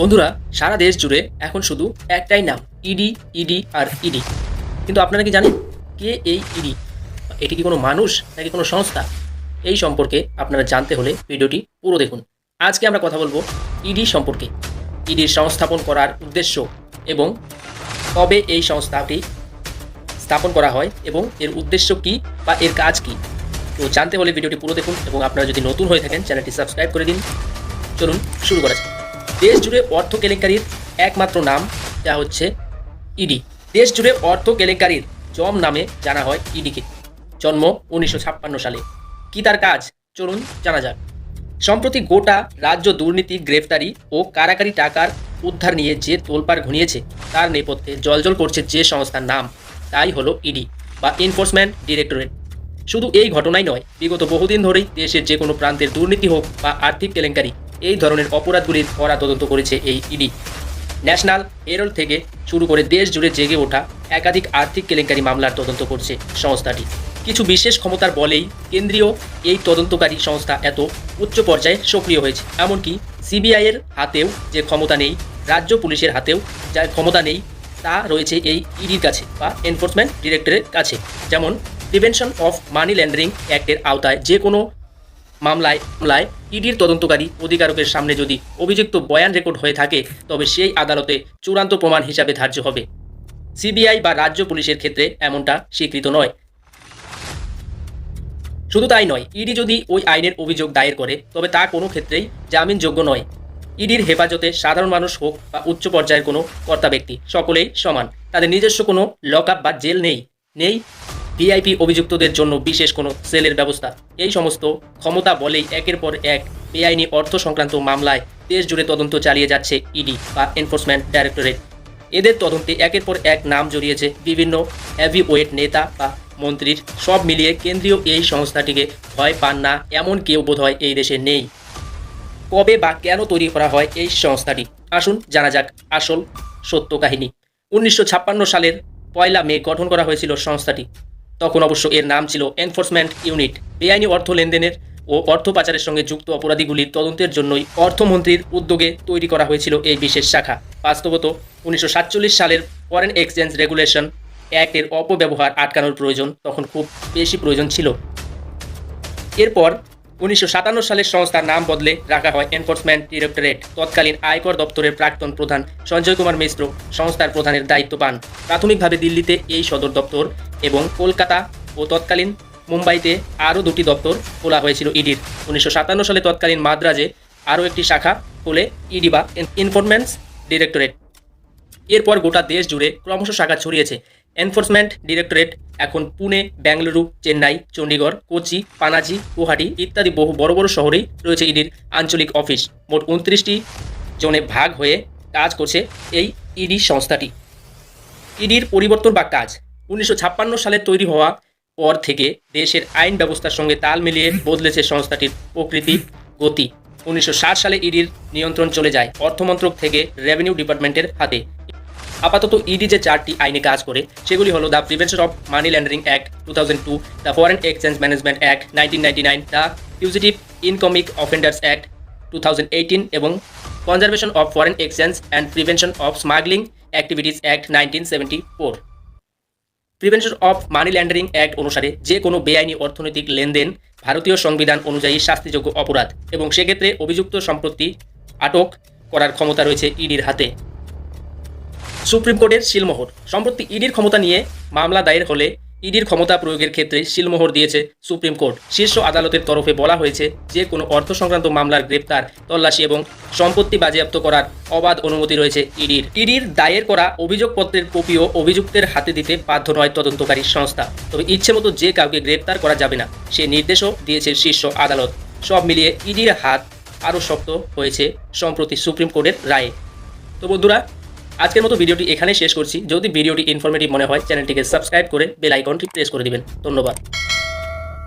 বন্ধুরা, সারা দেশ জুড়ে এখন শুধু একটাই নাম ইডি ইডি আর ইডি কিন্তু আপনারা কি জানেন কে এই ইডি এটি কি কোনো মানুষ নাকি কোনো সংস্থা? এই সম্পর্কে আপনারা জানতে হলে ভিডিওটি পুরো দেখুন। আজকে আমরা কথা বলব ইডি সম্পর্কে। ইডির সংস্থাপন করার উদ্দেশ্য এবং কবে এই সংস্থাটি স্থাপন করা হয় এবং এর উদ্দেশ্য কি বা এর কাজ কি? তো জানতে হলে ভিডিওটি পুরো দেখুন এবং আপনারা যদি নতুন হয়ে থাকেন, চ্যানেলটি সাবস্ক্রাইব করে দিন। চলুন শুরু করা যাক। দেশ জুড়ে অর্থ কেলেঙ্কারির একমাত্র নাম, যা হচ্ছে ইডি দেশ জুড়ে অর্থ কেলেঙ্কারির জম নামে জানা হয় ইডিকে জন্ম উনিশশো ছাপ্পান্ন সালে। কি তার কাজ? চলুন জানা যাক। সম্প্রতি গোটা রাজ্য দুর্নীতি, গ্রেফতারি ও কারাকারি টাকার উদ্ধার নিয়ে যে তোলপাড় ঘনিয়েছে, তার নেপথ্যে জলজল করছে যে সংস্থার নাম, তাই হলো ইডি বা এনফোর্সমেন্ট ডিরেক্টরেট শুধু এই ঘটনাই নয়, বিগত বহুদিন ধরেই দেশের যে কোনো প্রান্তের দুর্নীতি হোক বা আর্থিক কেলেঙ্কারি এই ধরনের অপরাধগুলির কড়া তদন্ত করেছে এই ইডি। ন্যাশনাল এরল থেকে শুরু করে দেশ জুড়ে জেগে ওঠা একাধিক আর্থিক কেলেঙ্কারি মামলার তদন্ত করছে সংস্থাটি। কিছু বিশেষ ক্ষমতার বলেই কেন্দ্রীয় এই তদন্তকারী সংস্থা এত উচ্চ পর্যায়ে সক্রিয় হয়েছে। এমনকি সিবিআই এর হাতেও যে ক্ষমতা নেই, রাজ্য পুলিশের হাতেও যার ক্ষমতা নেই, তা রয়েছে এই ইডির কাছে বা এনফোর্সমেন্ট ডিরেক্টরের কাছে। যেমন প্রিভেনশন অফ মানি ল্যান্ডারিং অ্যাক্টের আওতায় যে কোনো মামলায় মামলায় ইডির তদন্তকারী অধিকারকের সামনে যদি অভিযুক্ত বয়ান রেকর্ড হয়ে থাকে, তবে সেই আদালতে চূড়ান্ত প্রমাণ হিসাবে ধার্য হবে। সিবিআই বা রাজ্য পুলিশের ক্ষেত্রে এমনটা স্বীকৃত নয়। শুধু তাই নয়, ইডি যদি ওই আইনের অভিযোগ দায়ের করে, তবে তা কোনো ক্ষেত্রেই জামিনযোগ্য নয়। ইডির হেফাজতে সাধারণ মানুষ হোক বা উচ্চ পর্যায়ের কোনো কর্তা ব্যক্তি, সকলেই সমান। তাদের নিজস্ব কোনো লকআপ বা জেল নেই। নেই ভিআইপি অভিযুক্তদের জন্য বিশেষ কোনো সেলের ব্যবস্থা। এই সমস্ত ক্ষমতা বলেই একের পর এক বেআইনি অর্থ সংক্রান্ত মামলায় দেশ জুড়ে তদন্ত চালিয়ে যাচ্ছে ইডি বা এনফোর্সমেন্ট ডাইরেক্টরেট। এদের তদন্তে একের পর এক নাম জড়িয়েছে বিভিন্ন হেভি ওয়েট নেতা বা মন্ত্রীর। সব মিলিয়ে কেন্দ্রীয় এই সংস্থাটিকে ভয় পান না, এমন কেউ বোধহয় এই দেশে নেই। কবে বা কেন তৈরি করা হয় এই সংস্থাটি? আসুন জানা যাক আসল সত্য কাহিনী উনিশশো ছাপ্পান্ন সালের পয়লা মে গঠন করা হয়েছিল সংস্থাটি। তখন অবশ্য এর নাম ছিল এনফোর্সমেন্ট ইউনিট। বেআইনি অর্থ লেনদেনের ও অর্থ পাচারের সঙ্গে যুক্ত অপরাধীগুলির তদন্তের জন্যই অর্থমন্ত্রীর উদ্যোগে তৈরি করা হয়েছিল এই বিশেষ শাখা। বাস্তবত, উনিশশো সাতচল্লিশ সালের ফরেন এক্সচেঞ্জ রেগুলেশন অ্যাক্টের অপব্যবহার আটকানোর প্রয়োজন তখন খুব বেশি প্রয়োজন ছিল। এরপর, উনিশশো সাতান্ন সালের সংস্থার নাম বদলে রাখা হয় এনফোর্সমেন্ট ডিরেক্টরেট। তৎকালীন আয়কর দপ্তরের প্রাক্তন প্রধান সঞ্জয় কুমার মিশ্র সংস্থার প্রধানের দায়িত্ব পান। প্রাথমিকভাবে দিল্লিতে এই সদর দপ্তর এবং কলকাতা ও তৎকালীন মুম্বাইতে আরও দুটি দপ্তর খোলা হয়েছিল ইডির। উনিশশো সাতান্ন সালে তৎকালীন মাদ্রাজে আরও একটি শাখা খোলে ইডি বা ইনফরমেন্স ডিরেক্টরেট এরপর গোটা দেশ জুড়ে ক্রমশ শাখা ছড়িয়েছে। এনফোর্সমেন্ট ডিরেক্টরেট এখন পুনে বেঙ্গালুরু চেন্নাই, চণ্ডীগড়, কোচি, পানাজি, গুয়াহাটি ইত্যাদি বহু বড় বড় শহরেই রয়েছে ইডির আঞ্চলিক অফিস। মোট উনত্রিশটি জনে ভাগ হয়ে কাজ করছে এই ইডি সংস্থাটি। ইডির পরিবর্তন বা কাজ? উনিশশো ছাপ্পান্ন সালে তৈরি হওয়া পর থেকে দেশের আইন ব্যবস্থার সঙ্গে তাল মিলিয়ে বদলেছে সংস্থাটির প্রকৃতি গতি। উনিশশো ষাট সালে ইডির নিয়ন্ত্রণ চলে যায় অর্থমন্ত্রক থেকে রেভিনিউ ডিপার্টমেন্টের হাতে। আপাতত ইডি যে চারটি আইনে কাজ করে, সেগুলি হলো the prevention of money laundering act two thousand two, the foreign exchange management act nineteen ninety nine, the fugitive economic offenders act two thousand এবং conservation of foreign exchange and prevention of smuggling activities act nineteen seventy four. Prevention of money laundering act অনুসারে যে কোনো বেআইনি অর্থনৈতিক লেনদেন ভারতীয় সংবিধান অনুযায়ী শাস্তিযোগ্য অপরাধ এবং সেক্ষেত্রে অভিযুক্ত সম্পত্তি আটক করার ক্ষমতা রয়েছে ইডির হাতে। সুপ্রিম কোর্টের শিলমোহর সম্প্রতি ইডির ক্ষমতা নিয়ে মামলা দায়ের হলে ইডির ক্ষমতা প্রয়োগের ক্ষেত্রে শিলমোহর দিয়েছে সুপ্রিম কোর্ট। শীর্ষ আদালতের তরফে বলা হয়েছে যে, কোনো অর্থ সংক্রান্ত মামলার গ্রেপ্তার, তল্লাশি এবং সম্পত্তি বাজেয়াপ্ত করার অবাধ অনুমতি রয়েছে ইডির। ইডির দায়ের করা অভিযোগপত্রের কপিও অভিযুক্তের হাতে দিতে বাধ্য নয় তদন্তকারী সংস্থা। তবে ইচ্ছে মতো যে কাউকে গ্রেপ্তার করা যাবে না, সে নির্দেশও দিয়েছে শীর্ষ আদালত। সব মিলিয়ে ইডির হাত আরও শক্ত হয়েছে সম্প্রতি সুপ্রিম কোর্টের রায়ে। তো বন্ধুরা আজকের মতো ভিডিওটি এখানে শেষ করছি। যদি ভিডিওটি ইনফরমেটিভ মনে হয় চ্যানেলটিকে সাবস্ক্রাইব করে বেল আইকনটি প্রেস করে দিবেন। ধন্যবাদ।